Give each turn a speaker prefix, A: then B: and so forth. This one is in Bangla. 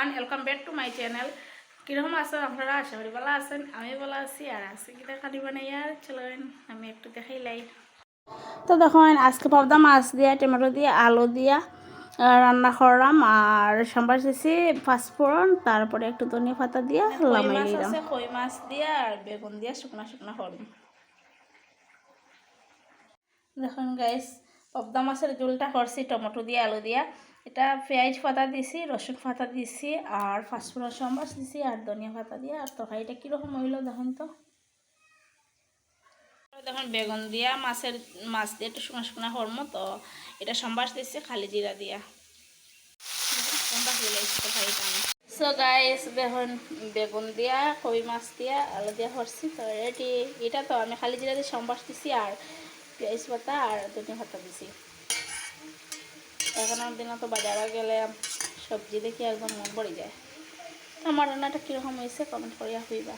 A: Everyone welcome back to my channel কীরকম আছেন আপনারা আশা করি ভালো আছেন আমি ভালো আছি আর আছি কিনা খালি বানাই আর চলেন আমি একটু দেখাই লাই। তো দেখুন আজকে পাবদা মাছ দিয়া টমেটো দিয়া আলু দিয়া রান্না করলাম আর সাম্বার দিয়েছি পাঁচফোড়ন তারপরে একটু ধনিয়া পাতা দিয়া লামাই দিলাম। কই মাছ দিয়া আর বেগুন দিয়া শুকনা শুকনা করলাম দেখুন গাইস পবদা মাছের ঝোলটা করছি, টমেটো দিয়ে, আলু দিয়া। এটা পেঁয়াজ পাতা দিছি, রসুন পাতা দিছি, আর ফাঁসফোড়ন সম্বাস দিছি, আর ধনিয়া পাতা দিয়ে। আর তরকারিটা কীরকম হইল দেখুন তো? দেখুন, বেগুন দিয়া মাছের, মাছ দিয়ে একটু শুকনো শুকনো হরমো তো। এটা সম্বাস দিছি, খালি জিরা দিয়া। সো গাইস দেখুন, বেগুন দিয়া কবি মাছ দিয়া, আলু দিয়া করছি, তো রেডি। এটা তো আমি খালি জিরা দিয়ে সম্বাস দিছি, আর পেঁয়াজ পাতা আর ধনে পাতা দিছি এখনের দিনে তো বাজারে গেলে সবজি দেখি একদম মন পড়ে যায়। আমার রান্নাটা কীরকম হয়েছে কমেন্ট করিয়া হইবা